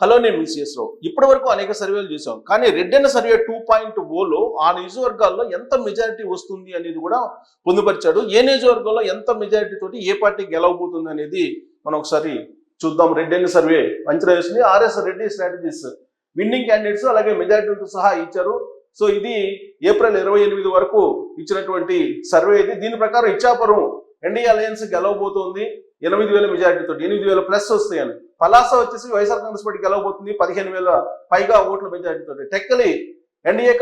Hello నేను మిసిఎస్ రావు. ఇప్పటి వరకు అనేక సర్వేలు చూసాం కానీ రెడ్డెన్న సర్వే టూ పాయింట్ ఓలో ఆ నియోజకవర్గాల్లో ఎంత మెజారిటీ వస్తుంది అనేది కూడా పొందుపరిచాడు. ఏ నియోజకవర్గంలో ఎంత మెజారిటీ తోటి ఏ పార్టీ గెలవబోతుంది అనేది మనం ఒకసారి చూద్దాం. రెడ్డెన్న సర్వే అంచనా వేసింది RS Reddy strategies winning candidates అలాగే మెజారిటీతో సహా ఇచ్చారు. సో ఇది ఏప్రిల్ ఇరవై ఎనిమిది వరకు ఇచ్చినటువంటి సర్వే ఇది. దీని ప్రకారం ఇచ్చాపురం ఎన్డీఏ అలయన్స్ గెలవబోతోంది. ఎనిమిది వేల మెజారిటీతో ఎనిమిది వేల ప్లస్ వస్తాయని. పలాస వచ్చేసి వైఎస్ఆర్ కాంగ్రెస్ పార్టీ గెలవబోతుంది పదిహేను వేల పైగా ఓట్ల మెజారిటీతో టెక్కలి ఎన్డీఏ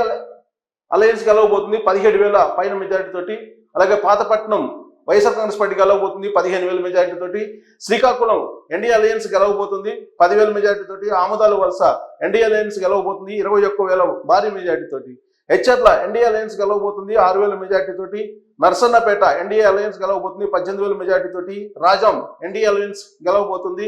అలయన్స్ గెలవబోతుంది పదిహేడు వేల పైన మెజారిటీ తోటి అలాగే పాతపట్నం వైఎస్ఆర్ కాంగ్రెస్ పార్టీ గెలవబోతుంది పదిహేను వేల మెజారిటీ తోటి శ్రీకాకుళం ఎన్డీఏ అలయన్స్ గెలవబోతుంది పదివేల మెజారిటీ తోటి ఆమదాల వలస ఎన్డీఏ అలయన్స్ గెలవబోతుంది ఇరవై ఒక్క వేల భారీ మెజారిటీ తోటి హెచ్ఆర్ల ఎన్డీఏ అలయన్స్ గెలవబోతుంది. ఆరు వేల మెజార్టీ తోటి నర్సన్నపేట ఎన్డీఏ అలయన్స్ గెలవబోతుంది. పద్దెనిమిది వేల మెజార్టీ తోటి రాజం ఎన్డీఏ అలయన్స్ గెలవబోతుంది.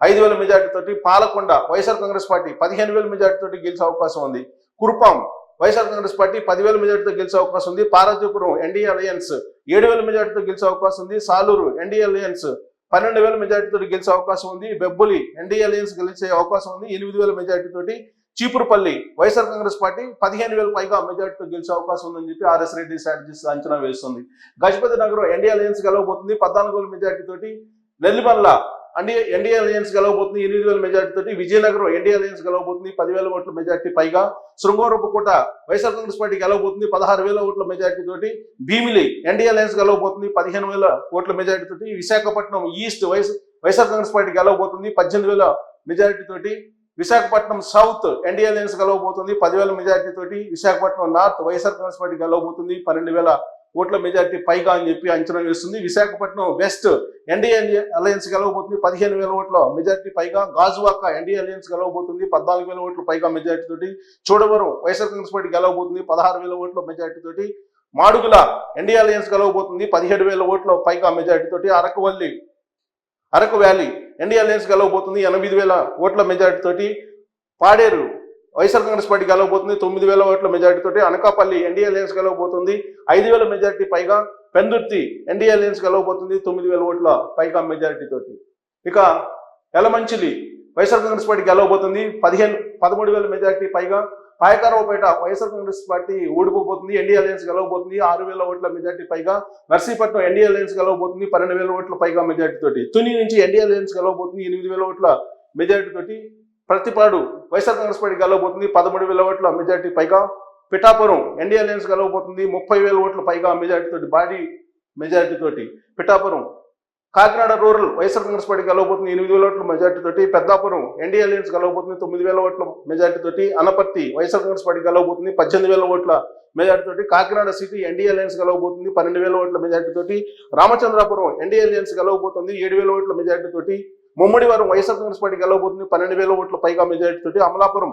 ఐదు వేల మెజార్టీ తోటి పాలకొండ వైఎస్ఆర్ కాంగ్రెస్ పార్టీ పదిహేను వేల మెజారిటీ తోటి గెలిచే అవకాశం ఉంది. కురుపాం వైఎస్ఆర్ కాంగ్రెస్ పార్టీ పదివేల మెజార్టీతో గెలిచే అవకాశం ఉంది. పార్వతీపురం ఎన్డీఏ అలయన్స్ ఏడు వేల మెజార్టీతో గెలిచే అవకాశం ఉంది. సాలూరు ఎన్డీఏ అలయన్స్ పన్నెండు వేల మెజార్టీతో గెలిచే అవకాశం ఉంది. బెబ్బులి ఎన్డీఏ అలయన్స్ గెలిచే అవకాశం ఉంది. ఎనిమిది వేల మెజార్టీ తోటి చీపురుపల్లి వైఎస్ఆర్ కాంగ్రెస్ పార్టీ పదిహేను వేల పైగా మెజార్టీతో గెలిచే అవకాశం ఉందని చెప్పి ఆర్ఎస్ రెడ్డి స్ట్రాటజీస్ అంచనా వేస్తుంది. గజపతి నగరం ఎన్డీఏ అలయన్స్ గెలవబోతుంది. పద్నాలుగు వేల మెజార్టీ తోటి నెల్లిమల్ల అంటే ఎన్డీఏ అలయన్స్ గెలవబోతుంది. ఎనిమిది వేల మెజార్టీ తోటి విజయనగరం ఎన్డీఏ అలయన్స్ గెలవబోతుంది. పదివేల ఓట్ల మెజార్టీ పైగా శృంగవరపుకోట వైఎస్ఆర్ కాంగ్రెస్ పార్టీ గెలవబోతుంది. పదహారు వేల ఓట్ల మెజార్టీ తోటి భీమిలి ఎన్డీఏ అలయన్స్ గెలవబోతుంది. పదిహేను వేల ఓట్ల మెజార్టీ తోటి Visakhapatnam east YS YSR Congress party గెలవబోతుంది. పద్దెనిమిది వేల మెజారిటీ తోటి విశాఖపట్నం సౌత్ ఎన్డీఏ అలయన్స్ గెలవబోతుంది. పదివేల మెజార్టీ తోటి Visakhapatnam north YSR Congress party గెలవబోతుంది. పన్నెండు వేల ఓట్ల మెజార్టీ పైగా అని చెప్పి అంచనా వేస్తుంది. విశాఖపట్నం వెస్ట్ ఎన్డీఏ అలయన్స్ గెలవబోతుంది. పదిహేను వేల ఓట్ల మెజారిటీ పైగా. గాజువాక ఎన్డీఏ అలయన్స్ గెలవబోతుంది. పద్నాలుగు వేల ఓట్ల పైగా మెజార్టీ తోటి. చూడవరం వైఎస్ఆర్ కాంగ్రెస్ పార్టీ గెలవబోతుంది. పదహారు వేల ఓట్ల మెజార్టీ తోటి. మాడుగుల ఎన్డీఏ అలయన్స్ గెలవబోతుంది. పదిహేడు వేల ఓట్ల పైగా మెజార్టీ తోటి. అరకువల్లి అరకు వ్యాలీ ఎన్డీఏ అలయన్స్ గెలవబోతుంది ఎనిమిది వేల ఓట్ల మెజారిటీ తోటి పాడేరు. వైఎస్ఆర్ కాంగ్రెస్ పార్టీ గెలవబోతుంది తొమ్మిది వేల ఓట్ల మెజారిటీ తోటి అనకాపల్లి ఎన్డీఏ అలయన్స్ గెలవబోతుంది ఐదు వేల మెజారిటీ పైగా పెందుర్తి ఎన్డీఏ అలయన్స్ గెలవబోతుంది తొమ్మిది వేల ఓట్ల పైగా మెజారిటీ తోటి. ఇక ఎలమంచిలి వైఎస్ఆర్ కాంగ్రెస్ పార్టీ గెలవబోతుంది పదిహేను పదమూడు వేల మెజారిటీ పైగా పాయకారావుపేట వైఎస్ఆర్ కాంగ్రెస్ పార్టీ ఓడిపోబోతుంది ఎన్డీఏ అలయన్స్ గెలవబోతుంది ఆరు వేల ఓట్ల మెజార్టీ పైగా నర్సీపట్నం ఎన్డీఏ అలయన్స్ గెలవబోతుంది పన్నెండు వేల ఓట్ల పైగా మెజార్టీ తోటి. తుని నుంచి ఎన్డీఏ అలయన్స్ గెలవబోతుంది ఎనిమిది వేల ఓట్ల మెజార్టీ తోటి. ప్రతిపాడు వైఎస్ఆర్ కాంగ్రెస్ పార్టీ గెలవబోతుంది పదమూడు వేల ఓట్ల మెజార్టీ పైగా. పిఠాపురం ఎన్డీఏ అలయన్స్ గెలవబోతుంది ముప్పై వేల ఓట్ల పైగా మెజార్టీ తోటి భారీ మెజార్టీ తోటి. Pithapuram Kakinada rural YSR Congress party గెలవబోతుంది ఎనిమిది వేల ఓట్ల మెజార్టీ తోటి పెద్దాపురం ఎన్డీ అలయన్స్ గెలవబోతుంది తొమ్మిది వేల ఓట్ల మెజార్టీ తోటి అనపర్తి వైఎస్ఆర్ కాంగ్రెస్ పార్టీ గెలవబోతుంది పద్దెనిమిది వేల ఓట్ల మెజార్టీ తోటి కాకినాడ సిటీ ఎన్డీ అలయన్స్ గెలవబోతుంది పన్నెండు వేల ఓట్ల మెజార్టీ తోటి రామచంద్రాపురం ఎన్డీ అలయన్స్ గెలవబోతుంది ఏడు వేల ఓట్ల మెజార్టీ తోటి ముమ్మడివారం వైఎస్ఆర్ కాంగ్రెస్ పార్టీ గెలవబోతుంది పన్నెండు వేల ఓట్ల పైగా మెజార్టీ తోటి అమలాపురం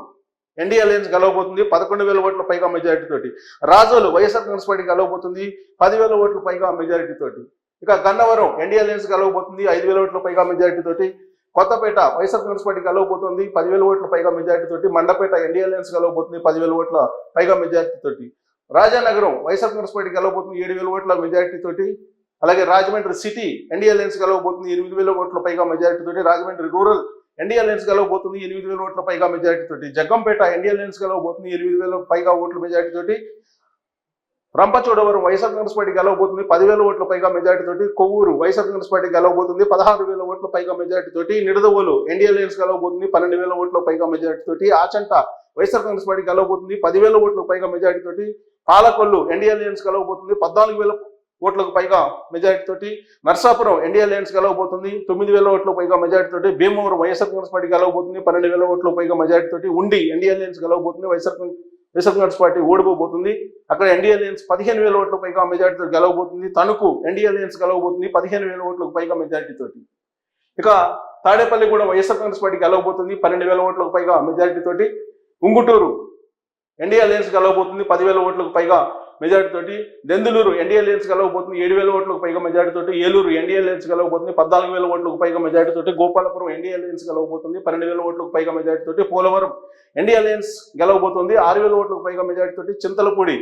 ఎన్డీ అలయన్స్ గెలవబోతుంది పదకొండు వేల ఓట్ల పైగా మెజారిటీ తోటి రాజోలు వైఎస్ఆర్ కాంగ్రెస్ పార్టీ గెలవబోతుంది పదివేల ఓట్ల పైగా మెజారిటీ తోటి. ఇక గన్నవరం ఎన్డీ అలయన్స్ కలవబోతుంది ఐదు వేల ఓట్ల పైగా మెజారిటీ తోటి కొత్తపేట వైఎస్ఆర్ కాంగ్రెస్ పార్టీ కలవబోతుంది పదివేల ఓట్ల పైగా మెజారిటీ తోటి మండపేట ఎన్డీ అలయన్స్ కలవబోతుంది పదివేల ఓట్ల పైగా మెజారిటీ తోటి రాజానగరం వైఎస్ఆర్ కాంగ్రెస్ పార్టీ కలవబోతుంది ఏడు వేల ఓట్ల మెజారిటీ తోటి అలాగే రాజమండ్రి సిటీ ఎన్డీ అలయన్స్ కలవబోతుంది ఎనిమిది వేల ఓట్ల పైగా మెజారిటీ తోటి రాజమండ్రి రూరల్ ఎన్డీ అలయన్స్ కలవబోతుంది ఎనిమిది వేల ఓట్ల పైగా మెజారిటీ తోటి జగ్గంపేట ఎన్డీ అలయన్స్ కలవబోతుంది ఎనిమిది వేల పైగా ఓట్ల మెజారిటీ తోటి రంపచోడవరం వైఎస్ఆర్ కాంగ్రెస్ పార్టీ గెలవబోతుంది. పదివేల ఓట్ల పైగా మెజారిటీ తోటి కొవ్వూరు వైఎస్ఆర్ కాంగ్రెస్ పార్టీ గెలవబోతుంది. పదహారు వేల ఓట్ల పైగా మెజారిటీ తోటి నిడదవోలు ఎన్డీఏ అలయన్స్ గెలవబోతుంది. పన్నెండు వేల ఓట్ల పైగా మెజారిటీ తోటి ఆచంట వైఎస్ఆర్ కాంగ్రెస్ పార్టీ గెలవబోతుంది. పదివేల ఓట్ల పైగా మెజారిటీ తోటి పాలకొల్లు ఎన్డీఏ అలయన్స్ గెలవబోతుంది. పద్నాలుగు వేల ఓట్లకు పైగా మెజారిటీ తోటి నర్సాపురం ఎన్డీఏ లయన్స్ గెలవబోతుంది. తొమ్మిది వేల ఓట్ల పైగా మెజారిటీ తోటి భీమవరం వైఎస్ఆర్ కాంగ్రెస్ పార్టీ గెలవబోతుంది. పన్నెండు వేల ఓట్ల పైగా మెజారిటీ తోటి ఉండి ఎన్డీఏ అలయన్స్ గెలవబోతుంది. వైఎస్ఆర్ కాంగ్రెస్ కాంగ్రెస్ పార్టీ ఓడిపోబోతుంది. అక్కడ ఎన్డీ అలయన్స్ పదిహేను వేల ఓట్ల పైగా మెజార్టీతో గెలవబోతుంది. తణుకు ఎన్డీ అలయన్స్ గెలవబోతుంది పదిహేను వేల ఓట్లకు పైగా మెజారిటీ తోటి ఇక తాడేపల్లి కూడా వైఎస్ఆర్ కాంగ్రెస్ పార్టీ గెలవబోతుంది పన్నెండు వేల ఓట్లకు పైగా మెజారిటీ తోటి ఉంగుటూరు ఎన్డీ అలయన్స్ గెలవబోతుంది పదివేల ఓట్లకు పైగా మెజారిటీ తోటి దెందులూరు ఎన్డీఏ లెన్స్ గెలవబోతుంది ఏడు వేల ఓట్లకు పైగా మెజారిటీ తోటి ఏలూరు ఎన్డీఏ లెన్స్ గెలవబోతుంది పద్నాలుగు వేల ఓట్లకు పైగా మెజారిటీ తోటి గోపాలపురం ఎన్డీఏ లెన్స్ గెలవబోతుంది పన్నెండు వేల ఓట్లకు పైగా మెజారిటీ తోటి పోలవరం ఎన్డీఏ లెన్స్ గెలవబోతుంది ఆరు వేల ఓట్లకు పైగా మెజారిటీ తోటి చింతలపూడి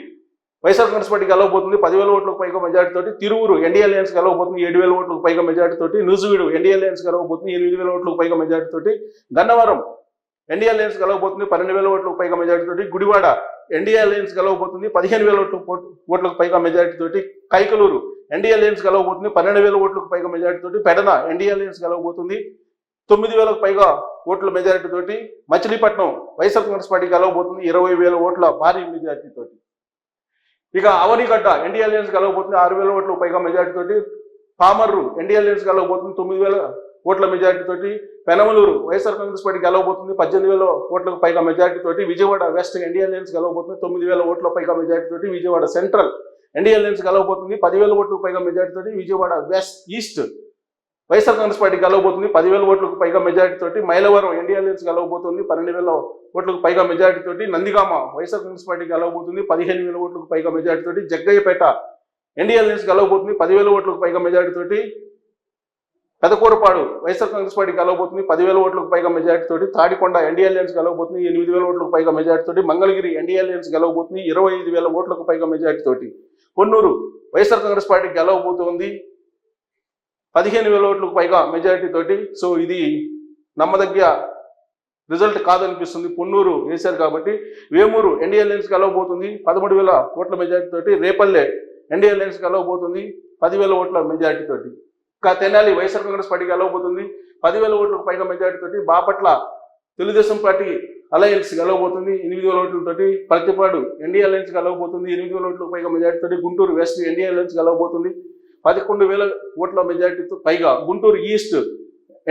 వైఎస్ఆర్ కాంగ్రెస్ పార్టీ గెలవబోతుంది పదివేల ఓట్లకు పైగా మెజార్టీ తోటి తిరువురు ఎన్డీఏ అలయన్స్ గెలవబోతుంది ఏడు వేల ఓట్లకు పైగా మెజార్టీ తోటి నుజువీడు ఎన్డీఏ అలయన్స్ గెలవబోతుంది ఎనిమిది వేల ఓట్లకు పైగా మెజార్టీ తోటి గన్నవరం ఎన్డీఏ అలయన్స్ గెలవబోతుంది పన్నెండు వేల ఓట్లకు పైగా మెజార్టీ తోటి గుడివాడ ఎన్డీఏ అలయన్స్ గెలవబోతుంది పదిహేను వేల ఓట్లు ఓట్లకు పైగా మెజారిటీ తోటి కైకలూరు ఎన్డీఏ అలయన్స్ గెలవబోతుంది పన్నెండు వేల ఓట్లకు పైగా మెజారిటీ తోటి పెడన ఎన్డీఏ అలయన్స్ గెలవబోతుంది తొమ్మిది వేలకు పైగా ఓట్ల మెజారిటీ తోటి మచిలీపట్నం వైఎస్ఆర్ కాంగ్రెస్ పార్టీ గెలవబోతుంది ఇరవై వేల ఓట్ల భారీ మెజారిటీ తోటి. ఇక అవనిగడ్డ ఎన్డీఏ అలయన్స్ గెలవబోతుంది ఆరు వేల ఓట్లకు పైగా మెజారిటీ తోటి పామర్రు ఎన్డీఏ అలయన్స్ గెలవబోతుంది తొమ్మిది వేల ఓట్ల మెజారిటీ తోటి పెనమలూరు వైఎస్ఆర్ కాంగ్రెస్ పార్టీ గెలవబోతుంది. పద్దెనిమిది వేల ఓట్లకు పైగా మెజారిటీ తోటి విజయవాడ వెస్ట్ ఎన్డీఏ అలయన్స్ గెలవబోతుంది. తొమ్మిది వేల ఓట్ల పైగా మెజారిటీ తోటి విజయవాడ సెంట్రల్ ఎన్డీఏ అలయన్స్ గెలవబోతుంది. పదివేల ఓట్లకు పైగా మెజారిటీ తోటి Vijayawada west east YSR Congress party గెలవబోతుంది. పదివేల ఓట్లకు పైగా మెజారిటీ తోటి మైలవరం ఎన్డీఏ అలయన్స్ గెలవబోతుంది. పన్నెండు వేల ఓట్లకు పైగా మెజారిటీ తోటి నందిగామ వైఎస్ఆర్ కాంగ్రెస్ పార్టీ గెలవబోతుంది. పదిహేను వేల ఓట్లకు పైగా మెజారిటీ తోటి జగ్గయ్యపేట ఎన్డీఏ అలయన్స్ గెలవబోతుంది. పదివేల ఓట్లకు పైగా మెజారిటీ తోటి పెదకూరపాడు వైఎస్ఆర్ కాంగ్రెస్ పార్టీ గెలవబోతుంది పదివేల ఓట్లకు పైగా మెజారిటీ తోటి తాడికొండ ఎన్డీఏ అలయన్స్ గెలవబోతుంది ఎనిమిది వేల ఓట్లకు పైగా మెజార్టీ తోటి మంగళగిరి ఎన్డీఏ అలయన్స్ గెలవబోతుంది ఇరవై ఐదు వేల ఓట్లకు పైగా మెజారిటీ తోటి. పొన్నూరు వైఎస్ఆర్ కాంగ్రెస్ పార్టీ గెలవబోతుంది పదిహేను వేల ఓట్లకు పైగా మెజారిటీ తోటి. సో ఇది నమ్మదగ్గ రిజల్ట్ కాదనిపిస్తుంది పొన్నూరు వేశారు కాబట్టి. వేమూరు ఎన్డీఏ అలయన్స్ గెలవబోతుంది పదమూడు వేల ఓట్ల మెజారిటీ తోటి. రేపల్లె ఎన్డీఏ అలయన్స్ గెలవబోతుంది పదివేల ఓట్ల మెజారిటీ తోటి. తెనాలి వైఎస్ఆర్ కాంగ్రెస్ పార్టీకి గెలవబోతుంది. పదివేల ఓట్లకు పైగా మెజారిటీతోటి బాపట్ల తెలుగుదేశం పార్టీ అలయన్స్ గెలవబోతుంది. ఎనిమిది వేల ఓట్లతోటి ప్రతిపాడు ఎన్డీఏ అలయన్స్ గెలవబోతుంది. ఎనిమిది వేల ఓట్లకు పైగా మెజారిటీతోటి గుంటూరు వెస్ట్ ఎన్డీఏ అలయన్స్ గెలవబోతుంది. పదకొండు వేల ఓట్ల మెజారిటీతో పైగా గుంటూరు ఈస్ట్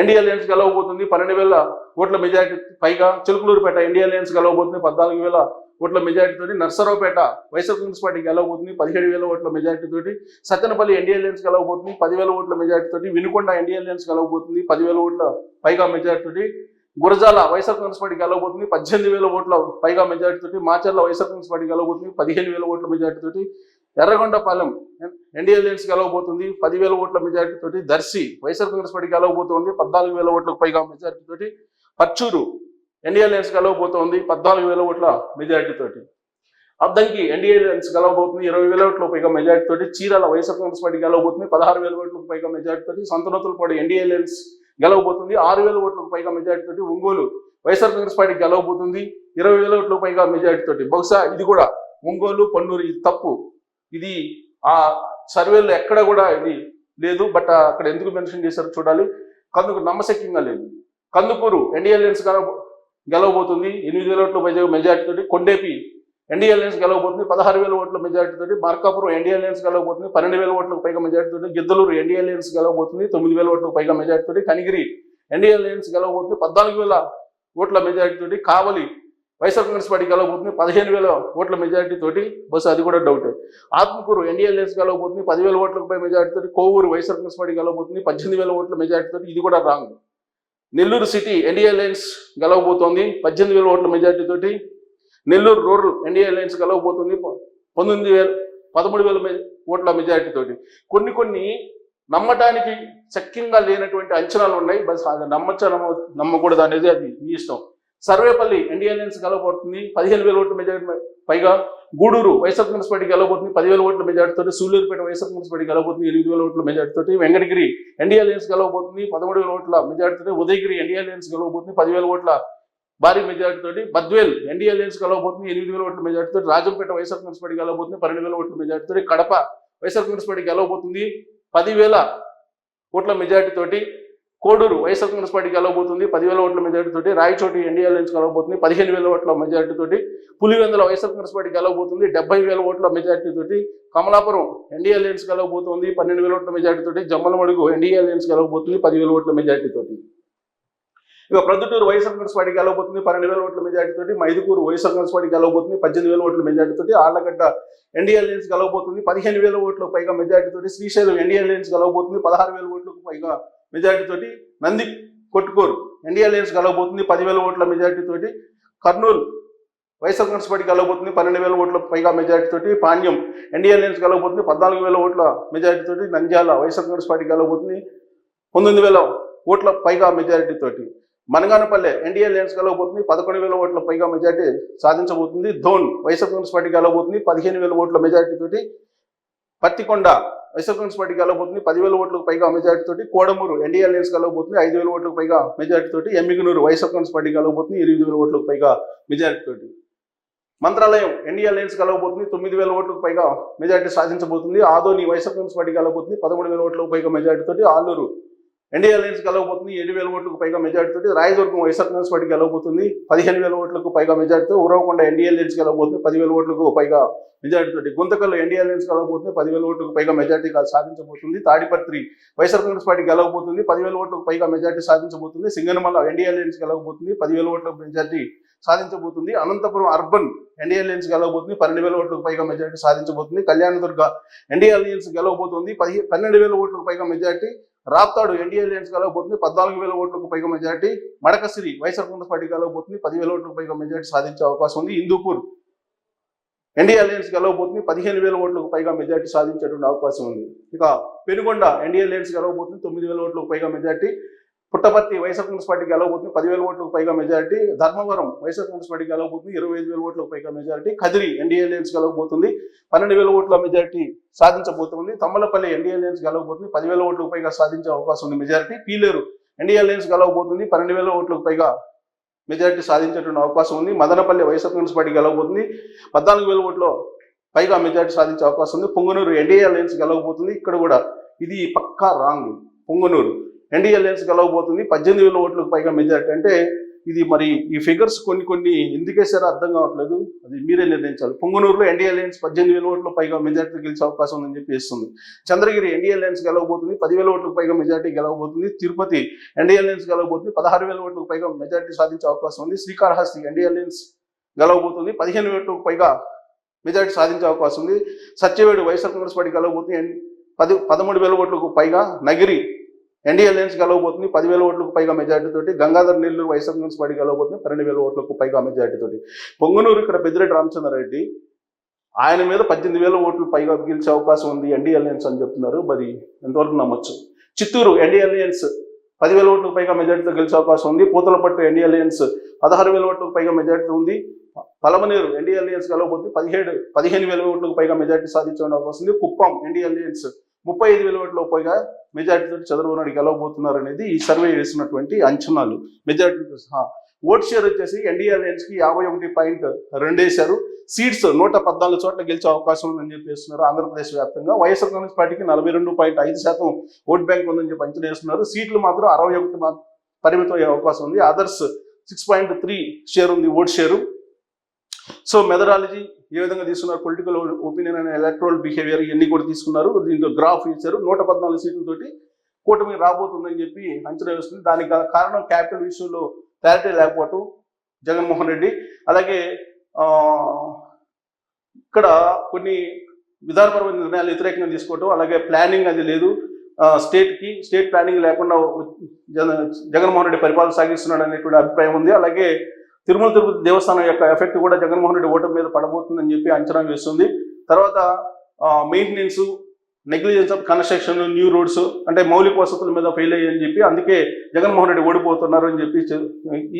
ఎన్డీఏ అలయన్స్ గెలవబోతుంది. పన్నెండు వేల ఓట్ల మెజారిటీ పైగా చిలుకలూరుపేట ఎన్డీఏ అలయన్స్ గెలవబోతుంది. పద్నాలుగు వేల ఓట్ల మెజారిటీ తోటి నర్సరావుపేట వైఎస్ఆర్ కాంగ్రెస్ పార్టీకి గెలవబోతుంది పదిహేడు వేల ఓట్ల మెజారిటీ తోటి సత్తెనపల్లి ఎన్డీఏ అలయన్స్ గెలవబోతుంది పదివేల ఓట్ల మెజారిటీ తోటి వినుకొండ ఎన్డీఏ అలయన్స్ గెలవబోతుంది పదివేల ఓట్ల పైగా మెజారిటీ తోటి గురజాల వైఎస్ఆర్ కాంగ్రెస్ పార్టీ గెలవబోతుంది పద్దెనిమిది వేల ఓట్ల పైగా మెజారిటీ తోటి మాచర్ల వైఎస్ఆర్ కాంగ్రెస్ పార్టీ గెలవబోతుంది పదిహేను వేల ఓట్ల మెజారిటీ తోటి ఎర్రగొండపాలెం ఎన్డీఏ అలయన్స్ గెలవబోతుంది పదివేల ఓట్ల మెజారిటీ తోటి దర్శి వైఎస్ఆర్ కాంగ్రెస్ పార్టీ గెలవబోతోంది పద్నాలుగు వేల ఓట్లకు పైగా మెజారిటీ తోటి పచ్చూరు ఎన్డీఏ అలయన్స్ గెలవబోతోంది పద్నాలుగు వేల ఓట్ల మెజారిటీ తోటి. అద్దంకి ఎన్డీఏ లెన్స్ గెలవబోతుంది ఇరవై వేల ఓట్ల పైగా మెజారిటీ తోటి. చీరాల వైఎస్ఆర్ కాంగ్రెస్ పార్టీ గెలవబోతుంది పదహారు వేల ఓట్లకు పైగా మెజారిటీ తోటి. సంతనోతులపాడు ఎన్డీఏ లెన్స్ గెలవబోతుంది ఆరు వేల ఓట్లకు పైగా మెజారిటీ తోటి. ఒంగోలు వైఎస్ఆర్ కాంగ్రెస్ పార్టీ గెలవబోతుంది ఇరవై వేల ఓట్లకు పైగా మెజారిటీ తోటి. బహుశా ఇది కూడా ఒంగోలు పన్నూరు ఇది తప్పు. ఇది ఆ సర్వేలో ఎక్కడ కూడా ఇది లేదు. బట్ అక్కడ ఎందుకు మెన్షన్ చేశారో చూడాలి. కందుకు నమ్మశక్యంగా లేదు. కందుకూరు ఎన్డీఏ గెలవ గెలవబోతుంది. ఎనిమిది వేల ఓట్ల పైగా మెజార్టీతో కొండేపి ఎన్డీఏ అలయన్స్ గెలవబోతుంది. పదహారు వేల ఓట్ల మెజార్టీతో మార్కాపురం ఎన్డీఏ అలయన్స్ గెలవబోతుంది. పన్నెండు వేల ఓట్లకు పైగా మెజార్టీతో గిద్దలూరు ఎన్డీఏ అలయన్స్ గెలవబోతుంది. తొమ్మిది వేల ఓట్లకు పైగా మెజార్టీతో కనిగిరి ఎన్డీఏ అలయన్స్ గెలవబోతుంది. పద్నాలుగు వేల ఓట్ల మెజార్టీతో కావలి వైఎస్ఆర్ కాంగ్రెస్ పార్టీ గెలవబోతుంది. పదిహేను వేల ఓట్ల మెజారిటీ తోటి బస్సు అది కూడా డౌట్ ఆత్మకూరు ఎన్డీఏ అలయన్స్ గెలవబోతుంది. పదివేల ఓట్లకు పై మెజార్టీతో కోవూరు వైఎస్ఆర్ కాంగ్రెస్ పార్టీ గెలవబోతుంది. పద్దెనిమిది వేల ఓట్ల మెజార్టీతో ఇది కూడా wrong Nellore city NDA alliance గెలవబోతోంది. పద్దెనిమిది వేల ఓట్ల మెజార్టీ తోటి నెల్లూరు రూరల్ ఎన్డీఏ అలయన్స్ గెలవబోతుంది. ప- పంతొమ్మిది వేల పదమూడు వేల ఓట్ల మెజారిటీ తోటి. కొన్ని కొన్ని నమ్మటానికి చక్యంగా లేనటువంటి అంచనాలు ఉన్నాయి. బస్ అది నమ్మచ్చా నమ్మ నమ్మకూడదు అనేది అది మీ ఇష్టం. సర్వేపల్లి ఎన్డీఏ అలయన్స్ గెలవబోతుంది. పదిహేను వేల ఓట్ల మెజారిటీ పైగా గూడూరు వైఎస్ఆర్ కాంగ్రెస్ పార్టీ గెలవబోతుంది. పదివేల ఓట్ల మెజార్టీతో తోటి సూళ్ళూరుపేట వైఎస్ఆర్ కాంగ్రెస్ పార్టీ గెలవబోతుంది. ఎనిమిది వేల ఓట్ల మెజార్టీతో వెంకటగిరి ఎన్డీఏ అలయన్స్ గెలవబోతుంది. పదమూడు వేల ఓట్ల మెజార్టీతో ఉదయగిరి ఎన్డీఏ అలయన్స్ గెలవబోతుంది. పదివేల ఓట్ల భారీ మెజార్టీతో బద్వేల్ ఎన్డీఏ అలయన్స్ గెలవబోతుంది. ఎనిమిది వేల ఓట్ల మెజార్టీతో రాజంపేట వైఎస్ఆర్ కాంగ్రెస్ పార్టీ గెలవబోతుంది. పన్నెండు వేల ఓట్ల మెజార్టీతో కడప వైఎస్ఆర్ కాంగ్రెస్ పార్టీ గెలవబోతుంది. పదివేల ఓట్ల మెజారిటీ తోటి కోడూరు వైఎస్ఆర్ కాంగ్రెస్ పార్టీ గెలవబోతుంది. పదివేల ఓట్ల మెజారిటీ తోటి రాయచోటి ఎన్డీఏ నుంచి గెలవబోతుంది. పదిహేను వేల ఓట్ల మెజారిటీ తోటి పులివెందుల వైఎస్ఆర్ కాంగ్రెస్ పార్టీ గెలవబోతుంది. డెబ్బై వేల ఓట్ల మెజారిటీ తోటి కమలాపురం ఎన్డీఏ అలయన్స్ గెలవబోతుంది. పన్నెండు వేల ఓట్ల మెజారిటీ తోటి జమ్మలమడుగు ఎన్డీఏ అలయన్స్ గెలవబోతుంది. పదివేల ఓట్ల మెజారిటీ తోటి. ఇక ప్రొద్దుటూరు వైఎస్ఆర్ కాంగ్రెస్ పార్టీ గెలవబోతుంది. పన్నెండు వేల ఓట్ల మెజారిటీ తోటి మైదుకూరు వైఎస్ఆర్ కాంగ్రెస్ పార్టీ గెలవబోతుంది. పద్దెనిమిది వేల ఓట్ల మెజారిటీ తోటి ఆళ్ళగడ్డ ఎన్డీఏ అలయన్స్ గెలవబోతుంది. పదిహేను వేల ఓట్లకు పైగా మెజారిటీ తోటి శ్రీశైలం ఎన్డీఏ అలయన్స్ గెలవబోతుంది. పదహారు వేల ఓట్లకు పైగా మెజారిటీ తోటి నంది కొట్టుకోరు. ఎన్డీఏ అలయన్స్ గెలవబోతుంది పదివేల ఓట్ల మెజారిటీ తోటి కర్నూలు వైఎస్ఆర్ కాంగ్రెస్ పార్టీ గెలవబోతుంది పన్నెండు వేల ఓట్ల పైగా మెజారిటీ తోటి పాణ్యం ఎన్డీఏ అలయన్స్ గెలవబోతుంది పద్నాలుగు వేల ఓట్ల మెజారిటీ తోటి నంద్యాల వైఎస్ఆర్ కాంగ్రెస్ పార్టీ గెలవబోతుంది పంతొమ్మిది వేల ఓట్ల పైగా మెజారిటీ తోటి మనగానపల్లె ఎన్డీఏ అలయన్స్ గెలవబోతుంది పదకొండు వేల ఓట్ల పైగా మెజారిటీ సాధించబోతుంది. ధోన్ వైఎస్ఆర్ కాంగ్రెస్ పార్టీ గెలవబోతుంది పదిహేను వేల ఓట్ల మెజారిటీ తోటి పత్తికొండ వైఎస్ఆర్ కాంగ్రెస్ పార్టీ కలవబోతుంది పదివేల ఓట్లకు పైగా మెజార్టీ తోటి కోడమూరు ఎన్డీఏ అలయన్స్ కలవబోతుంది ఐదు వేల ఓట్లకు పైగా మెజార్టీ తోటి ఎమ్మిగనూరు వైఎస్ఆర్ కాంగ్రెస్ పార్టీ కలవబోతుంది ఎనిమిది వేల ఓట్లకు పైగా మెజార్టీ తోటి. మంత్రాలయం ఎన్డీఏ అలయన్స్ కలవబోతుంది తొమ్మిది వేల ఓట్లకు పైగా మెజార్టీ సాధించబోతుంది ఆదోని వైఎస్ఆర్ కాంగ్రెస్ పార్టీ కలవబోతుంది పదమూడు వేల ఓట్లకు పైగా మెజార్టీ తోటి ఆలూరు ఎన్డీఏ అలయన్స్ గెలవబోతుంది ఏడు వేల ఓట్లకు పైగా మెజార్టీతో రాయదుర్గం వైఎస్ఆర్ కాంగ్రెస్ పార్టీ గెలవబోతుంది పదిహేను వేల ఓట్లకు పైగా మెజార్టీతో ఉరవకొండ ఎన్డీఏ అలయన్స్ గెలవబోతుంది పదివేల ఓట్లకు పైగా మెజార్టీతో తోటి గుంతకల్లు ఎన్డీఏ అలయన్స్ గెలవబోతుంది పదివేల ఓట్లకు పైగా మెజార్టీ సాధించబోతుంది తాడిపత్రి వైఎస్ఆర్ కాంగ్రెస్ పార్టీ గెలవబోతుంది పదివేల ఓట్లకు పైగా మెజార్టీ సాధించబోతుంది సింగనమల్ల ఎన్డీఏ అలయన్స్ గెలవబోతుంది పదివేల ఓట్లకు మెజార్టీ సాధించబోతుంది అనంతపురం అర్బన్ ఎన్డీఏ అలయన్స్ గెలవబోతుంది పన్నెండు వేల ఓట్లకు పైగా మెజార్టీ సాధించబోతుంది కళ్యాణదుర్గ ఎన్డీఏ అలయన్స్ గెలవబోతుంది పది పన్నెండు వేల ఓట్లకు పైగా మెజార్టీ రాప్తాడు ఎన్డీఏ అలయన్స్ కలగబోతుంది పద్నాలుగు వేల ఓట్లకు పైగా majority Madakasira YSR Congress party కలగబోతుంది పదివేల ఓట్లకు పైగా మెజారిటీ సాధించే అవకాశం ఉంది హిందూపూర్ ఎన్డీఏ అలయన్స్ గెలవబోతుంది పదిహేను వేల ఓట్లకు పైగా మెజార్టీ సాధించేటువంటి అవకాశం ఉంది. ఇక పెనుగొండ ఎన్డీఏ అలయన్స్ గెలవబోతుంది తొమ్మిది వేల ఓట్లకు పైగా majority Puttaparthi YSR Congress party గెలవబోతుంది పదివేల ఓట్లకు పైగా majority Dharmavaram YSR Congress party గెలవబోతుంది ఇరవై ఐదు వేల ఓట్లకు పైగా మెజార్టీ కదిరి ఎన్డీఏ అలయన్స్ గెలవబోతుంది పన్నెండు వేల ఓట్ల మెజార్టీ సాధించబోతుంది. తమ్మలపల్లి ఎన్డీఏ అలయన్స్ గెలవబోతుంది పదివేల ఓట్లకు పైగా సాధించే అవకాశం ఉంది మెజార్టీ పీలేరు ఎన్డీఏ అలయన్స్ గెలవబోతుంది పన్నెండు వేల ఓట్లకు పైగా మెజార్టీ సాధించేటువంటి అవకాశం ఉంది. మదనపల్లి వైఎస్ఆర్ కాంగ్రెస్ పార్టీ గెలవబోతుంది పద్నాలుగు వేల ఓట్ల పైగా మెజార్టీ సాధించే అవకాశం ఉంది. పొంగనూరు ఎన్డీఏ అలయన్స్ గెలవబోతుంది. ఇక్కడ కూడా ఇది పక్కా రాంగ్ పొంగనూరు. ఎన్డీఏ గెలవబోతుంది. పద్దెనిమిది వేల ఓట్లకు పైగా మెజార్టీ అంటే ఇది మరి ఈ ఫిగర్స్ కొన్ని కొన్ని ఎందుకేసారో అర్థం కావట్లేదు. అది మీరే నిర్ణయించాలి. పొంగనూరులో ఎన్డీఏ అలయన్స్ పద్దెనిమిది వేల ఓట్ల పైగా మెజార్టీ గెలిచే అవకాశం ఉందని చెప్పి ఇస్తుంది చంద్రగిరి ఎన్డీఏ అలయన్స్ గెలవబోతుంది. పదివేల ఓట్లకు పైగా మెజార్టీ గెలవబోతుంది. తిరుపతి ఎన్డీఏ అలయన్స్ గెలవబోతుంది. పదహారు వేల ఓట్లకు పైగా మెజార్టీ సాధించే అవకాశం ఉంది. శ్రీకాళహస్తి ఎన్డీఏ అలయన్స్ గెలవబోతుంది. పదిహేను ఓట్లకు పైగా మెజార్టీ సాధించే అవకాశం ఉంది. సత్యవేడు వైఎస్ఆర్ కాంగ్రెస్ పార్టీ గెలవబోతుంది. పది పదమూడు వేల ఓట్లకు పైగా నగిరి ఎన్డీఏ అలయన్స్ గెలవబోతుంది పదివేల ఓట్లకు పైగా మెజార్టీ తోటి గంగాధర్ నెల్లూరు వైఎస్ఆర్ కాంగ్రెస్ పార్టీ గెలవబోతుంది పన్నెండు వేల ఓట్లకు పైగా మెజార్టీ తోటి పొంగనూరు ఇక్కడ పెద్దిరెడ్డి రామచంద్రారెడ్డి ఆయన మీద పద్దెనిమిది వేల ఓట్లు పైగా గెలిచే అవకాశం ఉంది ఎన్డీ అలయన్స్ అని చెప్తున్నారు. మరి ఎంతవరకు నమ్మొచ్చు? చిత్తూరు ఎన్డీ అలయన్స్ పదివేల ఓట్లకు పైగా మెజార్టీతో గెలిచే అవకాశం ఉంది. పూతలపట్టు ఎన్డీ అలయన్స్ పదహారు వేల ఓట్లకు పైగా మెజార్టీ ఉంది. పలమనేరు ఎన్డీ అలయన్స్ గెలవబోతుంది పదిహేడు పదిహేను వేల ఓట్లకు పైగా మెజార్టీ సాధించడం అవకాశం ఉంది. కుప్పం ఎన్డీ అలయన్స్ ముప్పై ఐదు వేల ఓట్ల పైగా మెజార్టీతో చంద్రబాబు నాయుడు గెలవబోతున్నారు అనేది ఈ సర్వే వేసినటువంటి అంచనాలు. మెజార్టీతో సహా ఓట్ షేర్ వచ్చేసి ఎన్డీఆర్ఎన్స్కి యాభై ఒకటి పాయింట్ రెండు వేశారు. సీట్స్ నూట పద్నాలుగు చోట్ల గెలిచే అవకాశం ఉందని చెప్పేస్తున్నారు ఆంధ్రప్రదేశ్ వ్యాప్తంగా. వైఎస్ఆర్ కాంగ్రెస్ పార్టీకి నలభై రెండు పాయింట్ ఐదు శాతం ఓట్ బ్యాంక్ ఉందని చెప్పి అంచనా వేస్తున్నారు. సీట్లు మాత్రం అరవై ఒకటి పరిమితం అయ్యే అవకాశం ఉంది. Others six point three share ఉంది ఓట్ షేరు సో మెథడాలజీ ఏ విధంగా తీసుకున్నారు. పొలిటికల్ ఒపీనియన్ అనే ఎలక్ట్రల్ బిహేవియర్ ఇవన్నీ కూడా తీసుకున్నారు. దీంతో గ్రాఫ్ ఇచ్చారు. నూట పద్నాలుగు సీట్లతోటి కూటమి రాబోతుందని చెప్పి అంచనా వేస్తుంది. దానికి కారణం క్యాపిటల్ విషయంలో క్లారిటీ లేకపోవటం జగన్మోహన్ రెడ్డి. అలాగే ఇక్కడ కొన్ని విధానపరమైన నిర్ణయాలు వ్యతిరేకంగా తీసుకోవటం అలాగే ప్లానింగ్ అది లేదు. స్టేట్కి స్టేట్ ప్లానింగ్ లేకుండా జగన్మోహన్ రెడ్డి పరిపాలన సాగిస్తున్నాడు అనేటువంటి అభిప్రాయం ఉంది. అలాగే తిరుమల తిరుపతి దేవస్థానం యొక్క ఎఫెక్ట్ కూడా జగన్మోహన్ రెడ్డి ఓటమి మీద పడబోతుందని చెప్పి అంచనా వేస్తుంది. తర్వాత maintenance negligence of construction new roads అంటే మౌలిక వసతుల మీద ఫెయిల్ అయ్యని చెప్పి అందుకే జగన్మోహన్ రెడ్డి ఓడిపోతున్నారు అని చెప్పి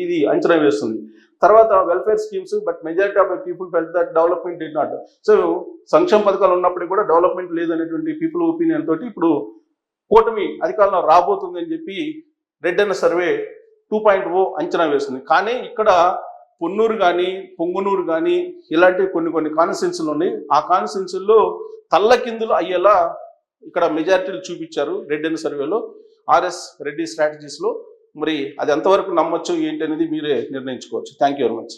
ఇది అంచనా వేస్తుంది. తర్వాత welfare schemes but majority of the people felt that development it not so సంక్షేమ పథకాలు ఉన్నప్పటికీ కూడా డెవలప్మెంట్ లేదనేటువంటి పీపుల్ ఒపీనియన్ తోటి ఇప్పుడు కూటమి అధికారంలో రాబోతుందని చెప్పి రెడ్ అన్న సర్వే టూ పాయింట్ ఓ అంచనా వేస్తుంది. కానీ ఇక్కడ పొన్నూరు కానీ పొంగునూరు కానీ ఇలాంటి కొన్ని కొన్ని కాన్స్టిట్యున్సీలు ఉన్నాయి. ఆ కాన్స్టిట్యున్సీల్లో తల్లకిందులు అయ్యేలా ఇక్కడ మెజారిటీలు చూపించారు రెడ్డి సర్వేలో ఆర్ఎస్ రెడ్డి స్ట్రాటజీస్లో మరి అది ఎంతవరకు నమ్మొచ్చు ఏంటి అనేది మీరే నిర్ణయించుకోవచ్చు. Thank you very much